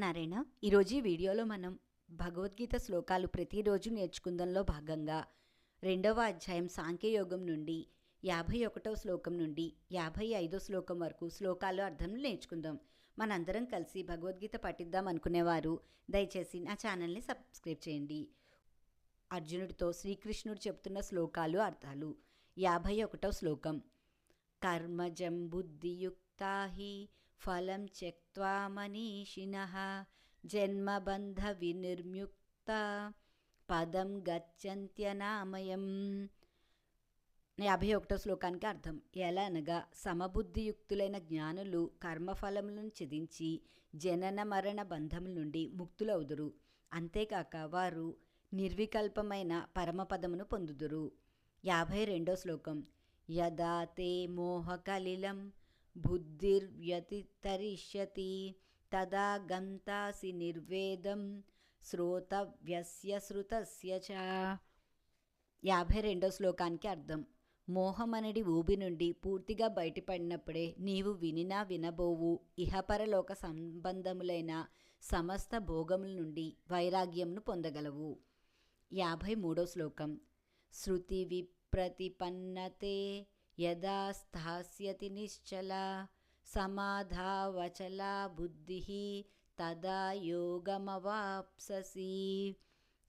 శ్రీమన్నారాయణ ఈరోజు ఈ వీడియోలో మనం భగవద్గీత శ్లోకాలు ప్రతిరోజు నేర్చుకుందంలో భాగంగా రెండవ అధ్యాయం సాంఖ్యయోగం నుండి యాభై ఒకటవ శ్లోకం నుండి యాభై ఐదో శ్లోకం వరకు శ్లోకాలు అర్థం నేర్చుకుందాం. మనందరం కలిసి భగవద్గీత పఠిద్దాం అనుకునేవారు. దయచేసి నా ఛానల్ని సబ్స్క్రైబ్ చేయండి. అర్జునుడితో శ్రీకృష్ణుడు చెప్తున్న శ్లోకాలు అర్థాలు. యాభై ఒకటవ శ్లోకం. కర్మజం బుద్ధియుక్తా హి ఫలం త్యక్వా మనీషిణ జన్మబంధ వినిర్ముక్త పదం గచ్చంత్యనామయం. యాభై ఒకటో శ్లోకానికి అర్థం. ఎలా అనగా సమబుద్ధియుక్తులైన జ్ఞానులు కర్మఫలములను చెదించి జనన మరణ బంధముల నుండి ముక్తులవుదురు. అంతేకాక వారు నిర్వికల్పమైన పరమపదమును పొందుదురు. యాభై రెండో శ్లోకం. యదా తే మోహకలిలం బుద్ధిర్వ్యతితరిష్యతి తదా గంతాసి నిర్వేదం శ్రోతవ్యస్య శృతస్య చ యాభై రెండో శ్లోకానికి అర్థం మోహమనడి ఊబి నుండి పూర్తిగా బయటపడినప్పుడే నీవు వినినా వినబోవు ఇహపరలోక సంబంధములైన సమస్త భోగముల నుండి వైరాగ్యంను పొందగలవు యాభై మూడో శ్లోకం శృతి విప్రతిపన్నతే యదా స్థాస్యతి నిశ్చల సమాధావచలా బుద్ధి తదా యోగమవాప్ససి.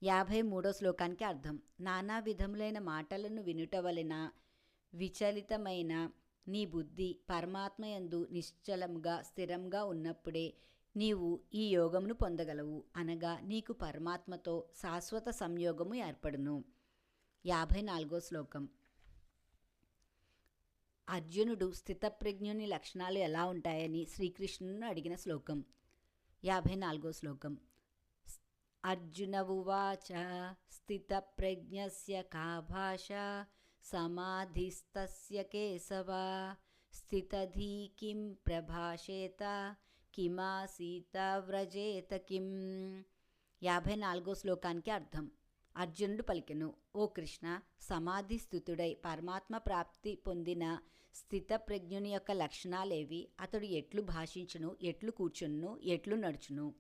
యాభై మూడో శ్లోకానికి అర్థం. నానా విధములైన మాటలను వినుట వలన విచలితమైన నీ బుద్ధి పరమాత్మయందు నిశ్చలంగా స్థిరంగా ఉన్నప్పుడే నీవు ఈ యోగమును పొందగలవు. అనగా నీకు పరమాత్మతో శాశ్వత సంయోగము ఏర్పడును. యాభై నాలుగో శ్లోకం. అర్జునుడు స్థితప్రజ్ఞుని లక్షణాలు ఎలా ఉంటాయని శ్రీకృష్ణును అడిగిన శ్లోకం. యాభై నాలుగో శ్లోకం. అర్జున ఉవాచ స్థితప్రజ్ఞస్య కా భాష సమాధిస్తస్య కేశవ స్థితధీ కిం ప్రభాషేత కిమాసీత వ్రజేత కిం. యాభై నాలుగో శ్లోకానికి అర్థం. అర్జునుడు పలికెను ఓ కృష్ణ సమాధి స్థుతుడై పరమాత్మ ప్రాప్తి పొందిన స్థితప్రజ్ఞుని యొక్క లక్షణాలేవి? అతడు ఎట్లు భాషించును ఎట్లు కూర్చును ఎట్లు నడుచును?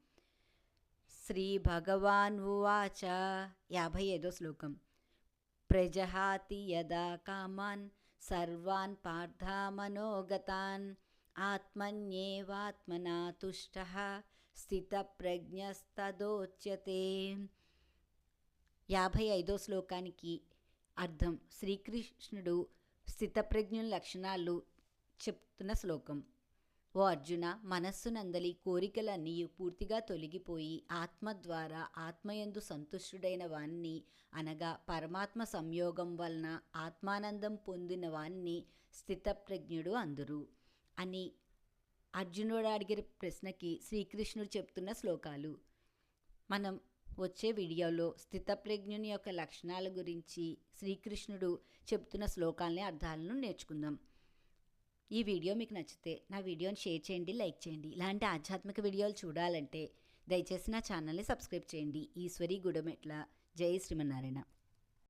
శ్రీ భగవాన్ ఉవాచ యాభై ఐదో శ్లోకం. ప్రజహాతి యదా కామాన్ సర్వాన్ పార్థామనోగతాన్ ఆత్మన్యేవాత్మనా తుష్ట స్థితప్రజ్ఞస్తదోచ్యతే. యాభై ఐదో శ్లోకానికి అర్థం. శ్రీకృష్ణుడు స్థితప్రజ్ఞుల లక్షణాలు చెప్తున్న శ్లోకం. ఓ అర్జున మనస్సునందలి కోరికలన్నీ పూర్తిగా తొలగిపోయి ఆత్మ ద్వారా ఆత్మయందు సంతుష్టుడైన వాణ్ణి అనగా పరమాత్మ సంయోగం వలన ఆత్మానందం పొందిన వాణ్ణి స్థితప్రజ్ఞుడు అందురు అని అర్జునుడు అడిగిన ప్రశ్నకి శ్రీకృష్ణుడు చెప్తున్న శ్లోకాలు. మనం వచ్చే వీడియోలో స్థితప్రజ్ఞుని యొక్క లక్షణాల గురించి శ్రీకృష్ణుడు చెప్తున్న శ్లోకాలని అర్థాలను నేర్చుకుందాం. ఈ వీడియో మీకు నచ్చితే నా వీడియోని షేర్ చేయండి లైక్ చేయండి. ఇలాంటి ఆధ్యాత్మిక వీడియోలు చూడాలంటే దయచేసి నా ఛానల్ని సబ్స్క్రైబ్ చేయండి. ఈశ్వరి గుడమెట్ల. జై శ్రీమన్నారాయణ.